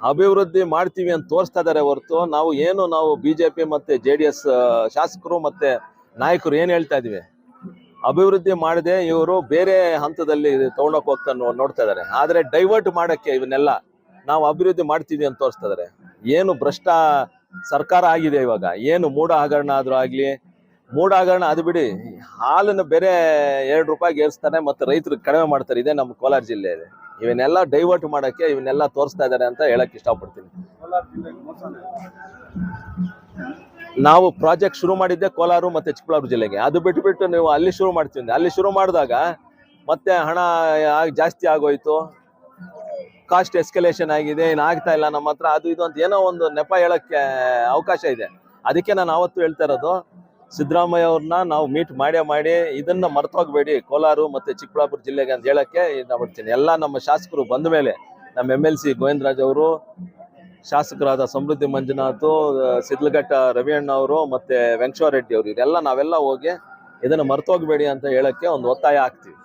ಅಭಿವೃದ್ಧಿ ಮಾಡ್ತೀವಿ ಅಂತ ತೋರಿಸ್ತಾ ಇದ್ದಾರೆ ಹೊರತು ನಾವು ಏನು ನಾವು ಬಿಜೆಪಿ ಮತ್ತೆ ಜೆ ಡಿ ಎಸ್ ಶಾಸಕರು ಮತ್ತೆ ನಾಯಕರು ಏನ್ ಹೇಳ್ತಾ ಇದೀವಿ? ಅಭಿವೃದ್ಧಿ ಮಾಡದೆ ಇವರು ಬೇರೆ ಹಂತದಲ್ಲಿ ತಗೊಂಡೋಗ್ ಹೋಗ್ತಾ ನೋಡ್ತಾ ಇದ್ದಾರೆ ಆದ್ರೆ ಡೈವರ್ಟ್ ಮಾಡಕ್ಕೆ ಇವನ್ನೆಲ್ಲ ನಾವು ಅಭಿವೃದ್ಧಿ ಮಾಡ್ತೀವಿ ಅಂತ ತೋರಿಸ್ತಾ ಇದ್ದಾರೆ ಏನು ಭ್ರಷ್ಟ ಸರ್ಕಾರ ಆಗಿದೆ ಇವಾಗ. ಏನು ಮೂಢ ಹಗರಣ ಆದ್ರೂ ಆಗ್ಲಿ ಮೂಡ ಹಗರಣ ಅದು ಬಿಡಿ, ಹಾಲನ್ನು ಬೇರೆ ಎರಡು ರೂಪಾಯಿಗೆ ಏರಿಸ್ತಾರೆ ಮತ್ತೆ ರೈತರು ಕಡಿಮೆ ಮಾಡ್ತಾರೆ. ಇದೆ ನಮ್ಮ ಕೋಲಾರ ಜಿಲ್ಲೆಯಲ್ಲಿ. ಇವನ್ನೆಲ್ಲ ಡೈವರ್ಟ್ ಮಾಡಕ್ಕೆ ಇವನ್ನೆಲ್ಲ ತೋರಿಸ್ತಾ ಇದ್ದಾರೆ ಅಂತ ಹೇಳಕ್ ಇಷ್ಟಪಡ್ತೀನಿ. ನಾವು ಪ್ರಾಜೆಕ್ಟ್ ಶುರು ಮಾಡಿದ್ದೆ ಕೋಲಾರ ಮತ್ತೆ ಚಿಕ್ಕಬಳ್ಳಾಪುರ ಜಿಲ್ಲೆಗೆ. ಅದು ಬಿಟ್ಬಿಟ್ಟು ನೀವು ಅಲ್ಲಿ ಶುರು ಮಾಡ್ತೀವಿ. ಅಲ್ಲಿ ಶುರು ಮಾಡಿದಾಗ ಮತ್ತೆ ಹಣ ಜಾಸ್ತಿ ಆಗೋಯ್ತು. ಕಾಸ್ಟ್ ಎಸ್ಕಲೇಷನ್ ಆಗಿದೆ, ಏನು ಆಗ್ತಾ ಇಲ್ಲ ನಮ್ಮ ಹತ್ರ. ಅದು ಇದು ಅಂತ ಏನೋ ಒಂದು ನೆಪ ಹೇಳಕ್ಕೆ ಅವಕಾಶ ಇದೆ. ಅದಕ್ಕೆ ನಾನು ಅವತ್ತು ಹೇಳ್ತಾ ಇರೋದು ಸಿದ್ದರಾಮಯ್ಯ ಅವ್ರನ್ನ ನಾವು ಮೀಟ್ ಮಾಡೇ ಮಾಡಿ ಇದನ್ನ ಮರ್ತೋಗ್ಬೇಡಿ. ಕೋಲಾರ ಮತ್ತೆ ಚಿಕ್ಕಬಳ್ಳಾಪುರ ಜಿಲ್ಲೆಗೆ ಅಂತ ಹೇಳಕ್ಕೆ ಇದನ್ನ ಬಿಡ್ತೀನಿ ಎಲ್ಲ ನಮ್ಮ ಶಾಸಕರು ಬಂದ ಮೇಲೆ ನಮ್ಮ ಎಂ ಎಲ್ ಸಿ ಗೋವಿಂದರಾಜ್ ಅವರು, ಶಾಸಕರಾದ ಸಮೃದ್ಧಿ ಮಂಜುನಾಥ್ ಸಿದ್ಲಘಟ್ಟ ರವಿಯಣ್ಣ ಅವರು ಮತ್ತೆ ವೆಂಕಟೇಶ್ವರ ರೆಡ್ಡಿ ಅವರು, ಇದೆಲ್ಲ ನಾವೆಲ್ಲ ಹೋಗಿ ಇದನ್ನ ಮರ್ತೋಗ್ಬೇಡಿ ಅಂತ ಹೇಳಕ್ಕೆ ಒಂದು ಒತ್ತಾಯ ಆಗ್ತೀವಿ